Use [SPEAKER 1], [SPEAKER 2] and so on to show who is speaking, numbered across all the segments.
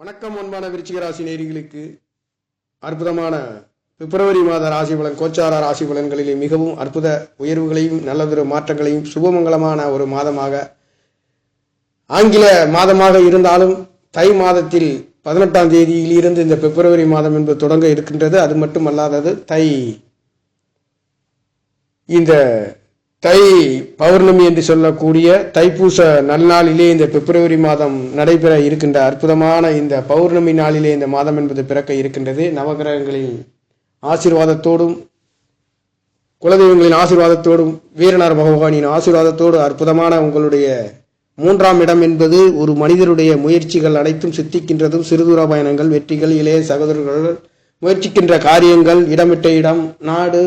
[SPEAKER 1] வணக்கம் அன்பான விருச்சிக ராசி நேரிகளுக்கு அற்புதமான பிப்ரவரி மாத ராசி பலன் கோச்சார ராசி பலன்களிலே மிகவும் அற்புத உயர்வுகளையும் நல்லதொரு மாற்றங்களையும் சுபமங்கலமான ஒரு மாதமாக ஆங்கில மாதமாக இருந்தாலும் தை மாதத்தில் பதினெட்டாம் தேதியில் இருந்து இந்த பிப்ரவரி மாதம் என்பது தொடங்க இருக்கின்றது. அது மட்டுமல்லாதது தை இந்த தை பௌர்ணமி என்று சொல்லக்கூடிய தைப்பூச நன்னாளிலே இந்த பிப்ரவரி மாதம் நடைபெற இருக்கின்ற அற்புதமான இந்த பௌர்ணமி நாளிலே இந்த மாதம் என்பது பிறக்க இருக்கின்றது. நவகிரகங்களின் ஆசீர்வாதத்தோடும் குலதெய்வங்களின் ஆசீர்வாதத்தோடும் வீரனார் பகவானின் ஆசீர்வாதத்தோடு அற்புதமான உங்களுடைய மூன்றாம் இடம் என்பது ஒரு மனிதருடைய முயற்சிகள் அனைத்தும் சித்திக்கின்றதும் சிறுதூர பயணங்கள் வெற்றிகள் இளைய சகோதரர்கள் முயற்சிக்கின்ற காரியங்கள் இடமிட்ட இடம் நாடு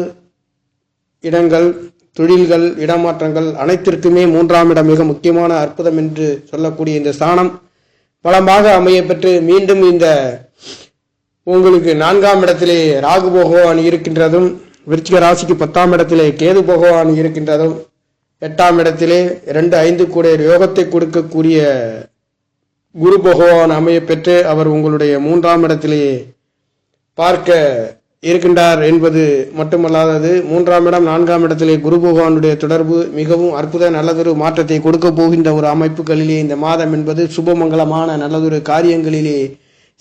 [SPEAKER 1] இடங்கள் தொழில்கள் இடமாற்றங்கள் அனைத்திற்குமே மூன்றாம் இடம் மிக முக்கியமான அற்புதம் என்று சொல்லக்கூடிய இந்த ஸ்தானம். பலமாக அமைய பெற்று மீண்டும் இந்த உங்களுக்கு நான்காம் இடத்திலே ராகு பகவான் இருக்கின்றதும் விருச்சிக ராசிக்கு பத்தாம் இடத்திலே கேது பகவான் இருக்கின்றதும் எட்டாம் இடத்திலே இரண்டு ஐந்து கூட யோகத்தை கொடுக்கக்கூடிய குரு பகவான் அமைய பெற்று அவர் உங்களுடைய மூன்றாம் இடத்திலே பார்க்க இருக்கின்றார் என்பது மட்டுமல்லாதது மூன்றாம் இடம் நான்காம் இடத்திலே குரு பகவானுடைய தொடர்பு மிகவும் அற்புத நல்லதொரு மாற்றத்தை கொடுக்க போகின்ற ஒரு அமைப்புகளிலே இந்த மாதம் என்பது சுபமங்கலமான நல்லதொரு காரியங்களிலே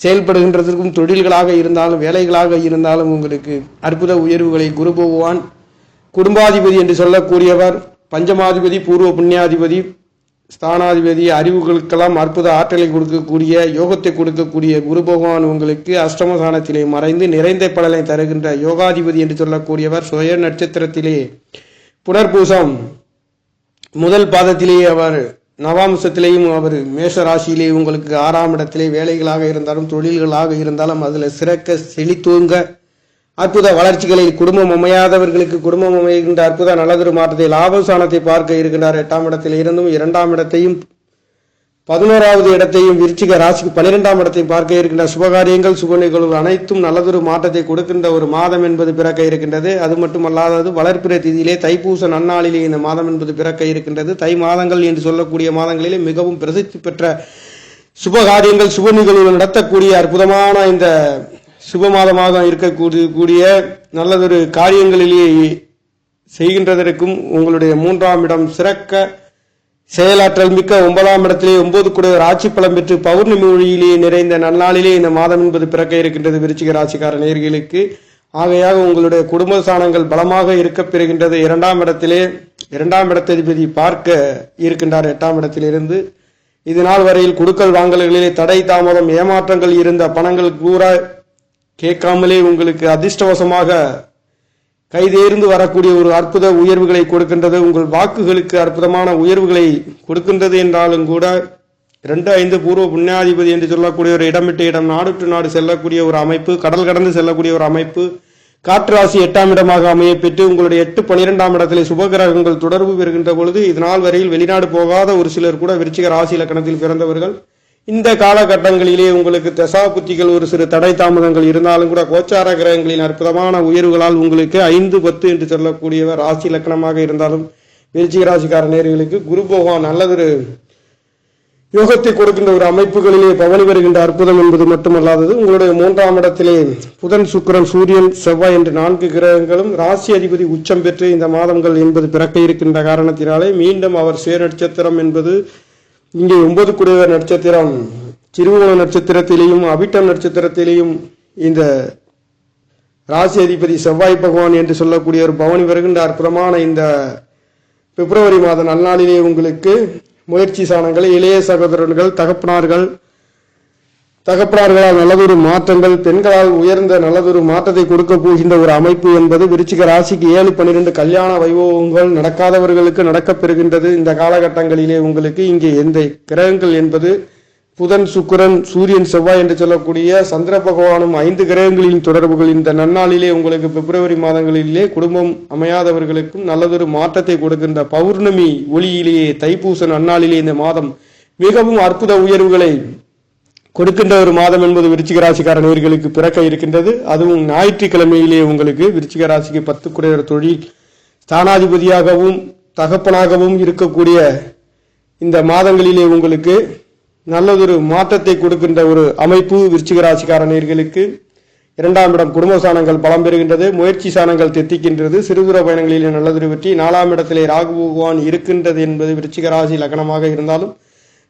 [SPEAKER 1] செயல்படுகின்றதற்கும் தொழில்களாக இருந்தாலும் வேலைகளாக இருந்தாலும் உங்களுக்கு அற்புத உயர்வுகளை குரு பகவான் குடும்பாதிபதி என்று சொல்லக்கூடியவர் பஞ்சமாதிபதி பூர்வ புண்ணியாதிபதி ஸ்தானாதிபதி அறிவுகளுக்கெல்லாம் அற்புத ஆற்றலை கொடுக்கக்கூடிய யோகத்தை கொடுக்கக்கூடிய குரு பகவான் உங்களுக்கு அஷ்டமஸ்தானத்திலே மறைந்து நிறைந்த பலனை தருகின்ற யோகாதிபதி என்று சொல்லக்கூடியவர் சுய நட்சத்திரத்திலே. புனர்பூசம். முதல் பாதத்திலேயே அவர் நவாம்சத்திலேயும் அவர் மேஷ ராசியிலே உங்களுக்கு ஆறாம் இடத்திலே வேலைகளாக இருந்தாலும் தொழில்களாக இருந்தாலும் அதில் சிறக்க செழித்தூங்க அற்புத வளர்ச்சிகளை குடும்பம் அமையாதவர்களுக்கு குடும்பம் அமைகின்ற அற்புத நல்லதொரு மாற்றத்தை லாபஸ்தானத்தை பார்க்க இருக்கின்றார். எட்டாம் இடத்தில் இருந்தும் இரண்டாம் இடத்தையும் பதினோராவது இடத்தையும் விருச்சிக ராசிக்கு பன்னிரெண்டாம் இடத்தையும் பார்க்க இருக்கின்ற சுபகாரியங்கள் சுப நிகழ்வு அனைத்தும் நல்லதொரு மாற்றத்தை கொடுக்கின்ற ஒரு மாதம் என்பது பிறக்க இருக்கின்றது. அது மட்டுமல்லாதது வளர்ப்பிற திதியிலே தைப்பூச நன்னாளிலே இந்த மாதம் என்பது பிறக்க இருக்கின்றது. தை மாதங்கள் என்று சொல்லக்கூடிய மாதங்களிலே மிகவும் பிரசித்தி பெற்ற சுபகாரியங்கள் சுப நிகழ்வுகள் நடத்தக்கூடிய அற்புதமான இந்த சுப மாதமாக இருக்கக்கூடிய கூடிய நல்லதொரு காரியங்களிலேயே செய்கின்றதற்கும் உங்களுடைய மூன்றாம் இடம் சிறக்க செயலாற்றல் மிக்க ஒன்பதாம் இடத்திலே ஒன்பது குடையவர் ஆட்சி பலம் பெற்று பௌர்ணமி மொழியிலேயே நிறைந்த நன்னாளிலே இந்த மாதம் என்பது பிறக்க இருக்கின்றது விருச்சிக ராசிக்கார நேர்களுக்கு. ஆகையாக உங்களுடைய குடும்ப சாணங்கள் பலமாக இருக்க பெறுகின்றது. இரண்டாம் இடத்திலே இரண்டாம் இடத்ததிபதி பார்க்க இருக்கின்றார் எட்டாம் இடத்திலிருந்து. இது நாள் வரையில் குடுக்கல் வாங்கல்களிலே தடை தாமதம் ஏமாற்றங்கள் இருந்த பணங்கள் கூற கேட்காமலே உங்களுக்கு அதிர்ஷ்டவசமாக கைதேர்ந்து வரக்கூடிய ஒரு அற்புத உயர்வுகளை கொடுக்கின்றது. உங்கள் வாக்குகளுக்கு அற்புதமான உயர்வுகளை கொடுக்கின்றது என்றாலும் கூட இரண்டு ஐந்து பூர்வ புண்ணியாதிபதி என்று சொல்லக்கூடிய ஒரு இடமிட்டு இடம் நாடு டு நாடு செல்லக்கூடிய ஒரு அமைப்பு கடல் கடந்து செல்லக்கூடிய ஒரு அமைப்பு காற்று ராசி எட்டாம் இடமாக அமைய பெற்று உங்களுடைய எட்டு பனிரெண்டாம் இடத்திலே சுபகிரகங்கள் தொடர்பு பெறுகின்ற பொழுது இதனால் வரையில் வெளிநாடு போகாத ஒரு சிலர் கூட விருச்சிக ராசி இலக்கணத்தில் பிறந்தவர்கள் இந்த காலகட்டங்களிலே உங்களுக்கு தசா புத்திகள் ஒரு சிறு தடை தாமதங்கள் இருந்தாலும் கூட கோச்சார கிரகங்களின் அற்புதமான உயர்வுகளால் உங்களுக்கு ஐந்து பத்து என்று சொல்லக்கூடியவர் ராசி லக்கணமாக இருந்தாலும் விருச்சிக ராசிக்கார நேர்களுக்கு குரு பகவான் நல்லதொரு யோகத்தை கொடுக்கின்ற ஒரு அமைப்புகளிலே பவனி வருகின்ற அற்புதம் என்பது மட்டுமல்லாதது உங்களுடைய மூன்றாம் இடத்திலே புதன் சுக்கரன் சூரியன் செவ்வாய் என்று நான்கு கிரகங்களும் ராசி அதிபதி உச்சம் பெற்று இந்த மாதங்கள் என்பது பிறக்க இருக்கின்ற காரணத்தினாலே மீண்டும் அவர் சுய நட்சத்திரம் என்பது இங்கே ஒன்பது குடையவர் நட்சத்திரம் திருவோண நட்சத்திரத்திலேயும் அபிட்டம் நட்சத்திரத்திலேயும் இந்த ராசி அதிபதி செவ்வாய் பகவான் என்று சொல்லக்கூடிய ஒரு பவனி வருகின்ற அற்புதமான இந்த பிப்ரவரி மாத நன்னாளிலே உங்களுக்கு முயற்சி சாணங்களை இளைய சகோதரர்கள் தகப்பனார்கள் தகப்பனார்களால் நல்லதொரு மாற்றங்கள் பெண்களால் உயர்ந்த நல்லதொரு மாற்றத்தை கொடுக்க போகின்ற ஒரு அமைப்பு என்பது விருச்சிக ராசிக்கு ஏழு பன்னிரெண்டு கல்யாண வைபவங்கள் நடக்காதவர்களுக்கு நடக்கப் பெறுகின்றது. இந்த காலகட்டங்களிலே உங்களுக்கு இங்கே எந்த கிரகங்கள் என்பது புதன் சுக்கிரன் சூரியன் செவ்வாய் என்று சொல்லக்கூடிய சந்திர பகவானும் ஐந்து கிரகங்களின் தொடர்புகள். இந்த நன்னாளிலே உங்களுக்கு பிப்ரவரி மாதங்களிலே குடும்பம் அமையாதவர்களுக்கும் நல்லதொரு மாற்றத்தை கொடுக்கின்ற பௌர்ணமி ஒளியிலேயே தைப்பூச நன்னாளிலே இந்த மாதம் மிகவும் அற்புத உயர்வுகளை கொடுக்கின்ற ஒரு மாதம் என்பது விருச்சிக ராசிக்கார நேர்களுக்கு பிறக்க இருக்கின்றது. அதுவும் ஞாயிற்றுக்கிழமையிலே உங்களுக்கு விருச்சிக ராசிக்கு பத்து தொழில் ஸ்தானாதிபதியாகவும் தகப்பனாகவும் இருக்கக்கூடிய இந்த மாதங்களிலே உங்களுக்கு நல்லதொரு மாற்றத்தை கொடுக்கின்ற ஒரு அமைப்பு விருச்சிக ராசிக்கார நேர்களுக்கு இரண்டாம் இடம் குடும்ப சாணங்கள் பலம் பெறுகின்றது முயற்சி சாணங்கள் தெத்திக்கின்றது. சிறுதூர பயணங்களிலே நல்லதொரு வெற்றி. நாலாம் இடத்திலே ராகு பகவான் இருக்கின்றது என்பது விருச்சிக ராசி லக்னமாக இருந்தாலும்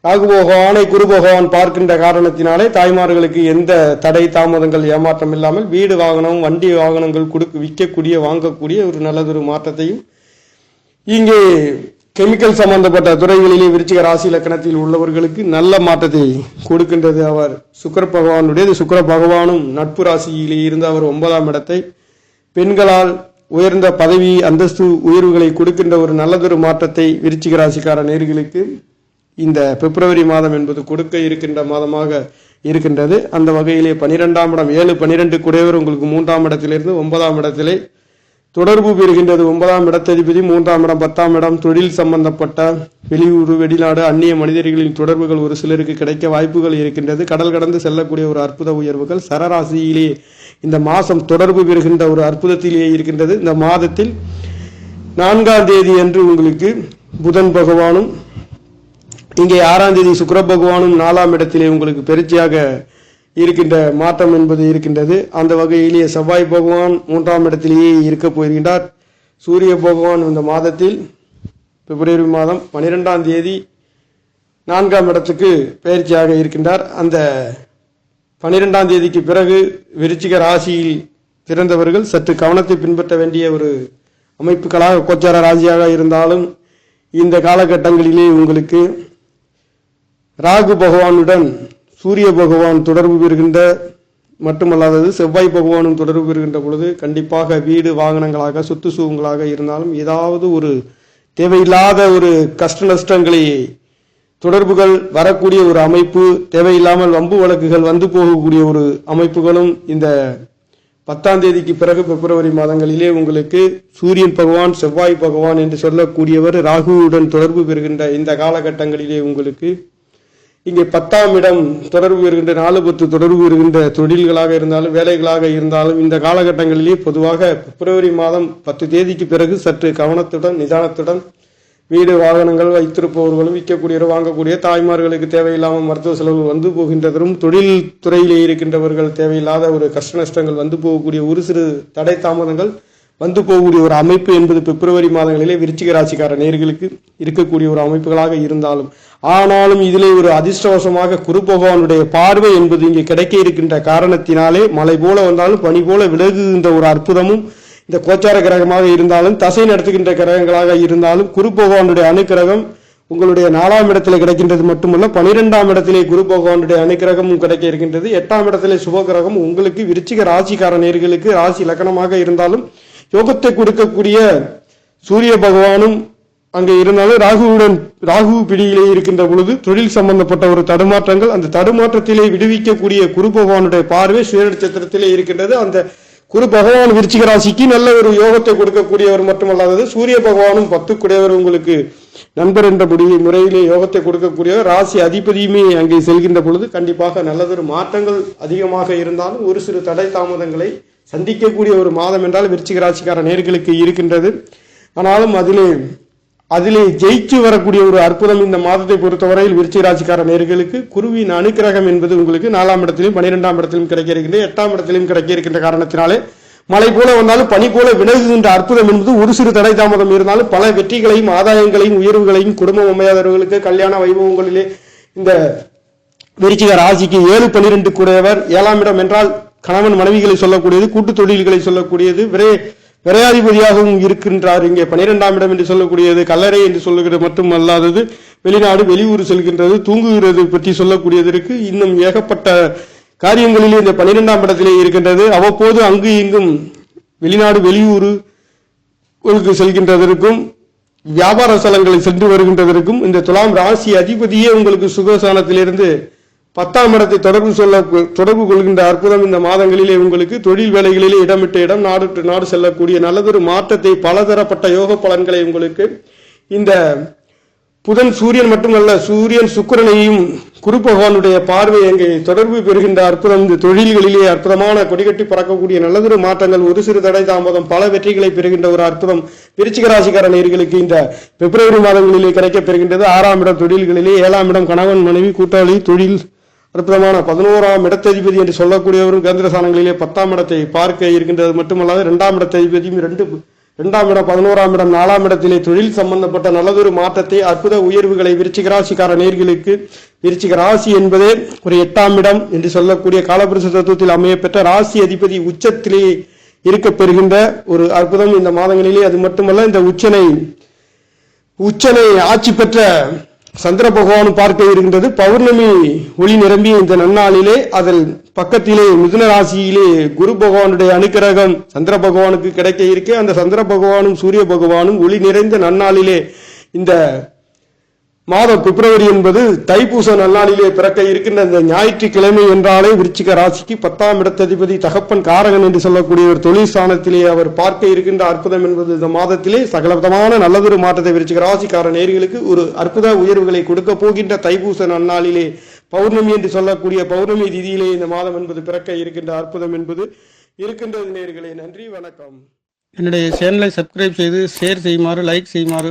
[SPEAKER 1] ராகு பகவானை குரு பகவான் பார்க்கின்ற காரணத்தினாலே தாய்மார்களுக்கு எந்த தடை தாமதங்கள் ஏமாற்றம் இல்லாமல் வீடு வாகனம் வண்டி வாகனங்கள் கொடுக்க விற்கக்கூடிய வாங்கக்கூடிய ஒரு நல்லதொரு மாற்றத்தையும் இங்கே கெமிக்கல் சம்பந்தப்பட்ட துறைகளிலே விருச்சிக ராசி லக்கணத்தில் உள்ளவர்களுக்கு நல்ல மாற்றத்தை கொடுக்கின்றது அவர். சுக்கர பகவானுடையது. சுக்கர பகவானும் நட்பு ராசியிலே இருந்து அவர் ஒன்பதாம் இடத்தை பெண்களால் உயர்ந்த பதவி அந்தஸ்து உயர்வுகளை கொடுக்கின்ற ஒரு நல்லதொரு மாற்றத்தை விருச்சிக ராசிக்கார நேர்களுக்கு இந்த பிப்ரவரி மாதம் என்பது கொடுக்க இருக்கின்ற மாதமாக இருக்கின்றது. அந்த வகையிலே பனிரெண்டாம் இடம் ஏழு பனிரெண்டு குடையவர் உங்களுக்கு மூன்றாம் இடத்திலிருந்து ஒன்பதாம் இடத்திலே தொடர்பு பெறுகின்றது. ஒன்பதாம் இடத்ததிபதி மூன்றாம் இடம் பத்தாம் இடம் தொழில் சம்பந்தப்பட்ட வெளியூர் வெளிநாடு அந்நிய மனிதர்களின் தொடர்புகள் ஒரு சிலருக்கு கிடைக்க வாய்ப்புகள் இருக்கின்றது. கடல் கடந்து செல்லக்கூடிய ஒரு அற்புத உயர்வுகள் சரராசியிலே இந்த மாதம் தொடர்பு பெறுகின்ற ஒரு அற்புதத்திலேயே இருக்கின்றது. இந்த மாதத்தில் நான்காம் தேதி அன்று உங்களுக்கு புதன் பகவானும் இங்கே ஆறாம் தேதி சுக்கிர பகவானும் நாலாம் இடத்திலே உங்களுக்கு பெருச்சியாக இருக்கின்ற மாற்றம் என்பது இருக்கின்றது. அந்த வகையிலேயே செவ்வாய் பகவான் மூன்றாம் இடத்திலேயே இருக்க போயிருக்கின்றார் சூரிய பகவான் இந்த மாதத்தில் பிப்ரவரி மாதம் பனிரெண்டாம் தேதி நான்காம் இடத்துக்கு பயிற்சியாக இருக்கின்றார். அந்த பனிரெண்டாம் தேதிக்கு பிறகு விருச்சிக ராசியில் பிறந்தவர்கள் சற்று கவனத்தை பின்பற்ற வேண்டிய ஒரு அமைப்புகளாக கோச்சார ராசியாக இருந்தாலும் இந்த காலகட்டங்களிலே உங்களுக்கு ராகு பகவானுடன் சூரிய பகவான் தொடர்பு பெறுகின்ற மட்டுமல்லாதது செவ்வாய் பகவானும் தொடர்பு பெறுகின்ற பொழுது கண்டிப்பாக வீடு வாகனங்களாக சொத்து சுகங்களாக இருந்தாலும் ஏதாவது ஒரு தேவையில்லாத ஒரு கஷ்ட நஷ்டங்களை தொடர்புகள் வரக்கூடிய ஒரு அமைப்பு தேவையில்லாமல் வம்பு வழக்குகள் வந்து போகக்கூடிய ஒரு அமைப்புகளும் இந்த பத்தாம் தேதிக்கு பிறகு பிப்ரவரி மாதங்களிலே உங்களுக்கு சூரியன் பகவான் செவ்வாய் பகவான் என்று சொல்லக்கூடியவர் ராகுவுடன் தொடர்பு பெறுகின்ற இந்த காலகட்டங்களிலே உங்களுக்கு இங்கே பத்தாம் இடம் தொடர்பு இருக்கின்ற நாலு பத்து தொடர்பு இருக்கின்ற தொழில்களாக இருந்தாலும் வேலைகளாக இருந்தாலும் இந்த காலகட்டங்களிலே பொதுவாக பிப்ரவரி மாதம் பத்து தேதிக்கு பிறகு சற்று கவனத்துடன் நிதானத்துடன் வீடு வாகனங்கள் வைத்திருப்பவர்களும் விற்கக்கூடியவர் வாங்கக்கூடிய தாய்மார்களுக்கு தேவையில்லாமல் மருத்துவ செலவு வந்து போகின்றதும் தொழில் துறையிலே இருக்கின்றவர்கள் தேவையில்லாத ஒரு கஷ்ட நஷ்டங்கள் வந்து போகக்கூடிய ஒரு சிறு தடை தாமதங்கள் வந்து போகக்கூடிய ஒரு அமைப்பு என்பது பிப்ரவரி மாதங்களிலே விருச்சிக ராசிக்கார நேர்களுக்கு இருக்கக்கூடிய ஒரு அமைப்புகளாக இருந்தாலும் ஆனாலும் இதிலே ஒரு அதிர்ஷ்டவசமாக குரு பகவானுடைய பார்வை என்பது இங்கே கிடைக்க இருக்கின்ற காரணத்தினாலே மலை போல வந்தாலும் பனி போல விலகுகின்ற ஒரு அற்புதமும் இந்த கோச்சார கிரகமாக இருந்தாலும் தசை நடத்துகின்ற கிரகங்களாக இருந்தாலும் குரு பகவானுடைய அனுக்கிரகம் உங்களுடைய நாலாம் இடத்துல கிடைக்கின்றது மட்டுமல்ல பனிரெண்டாம் இடத்திலே குரு பகவானுடைய அனுக்கிரகமும் கிடைக்க இருக்கின்றது. எட்டாம் இடத்திலே சுப கிரகம் உங்களுக்கு விருச்சிக ராசிக்கார நேர்களுக்கு ராசி லக்கணமாக இருந்தாலும் யோகத்தை கொடுக்கக்கூடிய சூரிய பகவானும் அங்கே இருந்தாலும் ராகுவுடன் ராகு பிடியிலே இருக்கின்ற பொழுது தொழில் சம்பந்தப்பட்ட ஒரு தடுமாற்றங்கள் அந்த தடுமாற்றத்திலே விடுவிக்கக்கூடிய குரு பகவானுடைய பார்வை சுயநட்சத்திரத்திலே இருக்கின்றது. அந்த குரு பகவான் விருச்சிக ராசிக்கு நல்ல ஒரு யோகத்தை கொடுக்கக்கூடியவர் மட்டுமல்லாதது சூரிய பகவானும் பத்துக்குடையவர் உங்களுக்கு நண்பர் என்ற முடிவு முறையிலே யோகத்தை கொடுக்கக்கூடியவர். ராசி அதிபதியுமே அங்கே செல்கின்ற பொழுது கண்டிப்பாக நல்லதொரு மாற்றங்கள் அதிகமாக இருந்தாலும் ஒரு சிறு தடை தாமதங்களை சந்திக்கக்கூடிய ஒரு மாதம் என்றால் விருச்சிக ராசிக்கார நேர்களுக்கு இருக்கின்றது. ஆனாலும் அதிலே அதிலே ஜெயிச்சு வரக்கூடிய ஒரு அற்புதம் இந்த மாதத்தை பொறுத்தவரையில் விருச்சிக ராசிக்கார நேர்களுக்கு. குருவின் அனுக்கிரகம் என்பது உங்களுக்கு நாலாம் இடத்திலும் பன்னிரெண்டாம் இடத்திலும் கிடைக்க இருக்கின்ற எட்டாம் இடத்திலும் கிடைக்க இருக்கின்ற காரணத்தினாலே மழை போல வந்தாலும் பனி போல விலகுகின்ற அற்புதம் என்பது ஒரு சிறு தடை தாமதம் இருந்தாலும் பல வெற்றிகளையும் ஆதாயங்களையும் உயர்வுகளையும் குடும்பம் அமையாதவர்களுக்கு கல்யாண வைபவங்களிலே இந்த விருச்சிக ராசிக்கு ஏழு பன்னிரெண்டு கூடியவர். ஏழாம் இடம் என்றால் கணவன் மனைவிகளை சொல்லக்கூடியது கூட்டு தொழில்களை சொல்லக்கூடியது விரை விரையாதிபதியாகவும் இருக்கின்றார். இங்கே பன்னிரெண்டாம் இடம் என்று சொல்லக்கூடியது கல்லறை என்று சொல்லுகிறது மட்டுமல்லாதது வெளிநாடு வெளியூர் செல்கின்றது தூங்குகிறது பற்றி சொல்லக்கூடியதற்கு இன்னும் ஏகப்பட்ட காரியங்களிலே இந்த பன்னிரெண்டாம் இடத்திலே இருக்கின்றது. அவ்வப்போது அங்கு இங்கும் வெளிநாடு வெளியூர் செல்கின்றதற்கும் வியாபார ஸ்தலங்களை சென்று வருகின்றதற்கும் இந்த துலாம் ராசி அதிபதியே உங்களுக்கு சுகசானத்திலிருந்து பத்தாம் இடத்தை தொடர்பு சொல்ல தொடர்பு கொள்கின்ற அற்புதம் இந்த மாதங்களிலே உங்களுக்கு தொழில் வேலைகளிலே இடமிட்ட இடம் நாடு நாடு செல்லக்கூடிய நல்லதொரு மாற்றத்தை பலதரப்பட்ட யோக பலன்களை உங்களுக்கு இந்த புதன் சூரியன் மட்டுமல்ல சூரியன் சுக்கிரனையும் குரு பகவானுடைய பார்வை அங்கே தொடர்பு பெறுகின்ற அற்புதம் இந்த தொழில்களிலே அற்புதமான கொடிகட்டி பறக்கக்கூடிய நல்லதொரு மாற்றங்கள் ஒரு சிறு தடை தாமதம் பல வெற்றிகளை பெறுகின்ற ஒரு அற்புதம் விருச்சிக ராசிக்கார நேயர்களுக்கு இந்த பிப்ரவரி மாதங்களிலே கிடைக்கப் பெறுகின்றது. ஆறாம் இடம் தொழில்களிலே ஏழாம் இடம் கணவன் மனைவி கூட்டாளி தொழில் அற்புதமான பதினோராம் இடத்ததிபதி என்று சொல்லக்கூடியவரும் கேந்திர ஸ்தானங்களிலே பத்தாம் இடத்தை பார்க்க இருக்கின்றது மட்டுமல்லாது இரண்டாம் இடத்ததிபதியும் ரெண்டு இரண்டாம் இடம் பதினோராம் இடம் நாலாம் இடத்திலே தொழில் சம்பந்தப்பட்ட நல்லதொரு மாற்றத்தை அற்புத உயர்வுகளை விருச்சிக ராசிக்கார நேர்களுக்கு விருச்சிக ராசி என்பதே ஒரு எட்டாம் இடம் என்று சொல்லக்கூடிய காலபுருஷ தத்துவத்தில் அமையப்பெற்ற ராசி அதிபதி உச்சத்திலே இருக்க பெறுகின்ற ஒரு அற்புதம் இந்த மாதங்களிலே. அது மட்டுமல்ல இந்த உச்சனை உச்சனை ஆட்சி பெற்ற சந்திர பகவான் பார்க்க இருக்கின்றது பௌர்ணமி ஒளி நிரம்பிய இந்த நன்னாளிலே அதில் பக்கத்திலே மிதுன ராசியிலே குரு பகவானுடைய அனுக்கிரகம் சந்திர பகவானுக்கு கிடைக்க இருக்க அந்த சந்திர பகவானும் சூரிய பகவானும் ஒளி நிறைந்த நன்னாளிலே இந்த மாதம் பிப்ரவரி என்பது தைப்பூச நல்லாளிலே பிறக்க இருக்கின்ற இந்த ஞாயிற்றுக்கிழமை என்றாலே விருச்சிக ராசிக்கு பத்தாம் இடத்ததிபதி தகப்பன் காரகன் என்று சொல்லக்கூடிய ஒரு தொழில் ஸ்தானத்திலே அவர் பார்க்க இருக்கின்ற அற்புதம் என்பது இந்த மாதத்திலே சகலவிதமான நல்லதொரு மாற்றத்தை விருச்சிக ராசிக்கார நேர்களுக்கு ஒரு அற்புத உயர்வுகளை கொடுக்க போகின்ற தைப்பூச நன்னாளிலே பௌர்ணமி என்று சொல்லக்கூடிய பௌர்ணமி திதியிலே இந்த மாதம் என்பது பிறக்க இருக்கின்ற அற்புதம் என்பது இருக்கின்றது நேர்களே. நன்றி வணக்கம்.
[SPEAKER 2] என்னுடைய சேனலை சப்ஸ்கிரைப் செய்து ஷேர் செய்யுமாறு லைக் செய்யுமாறு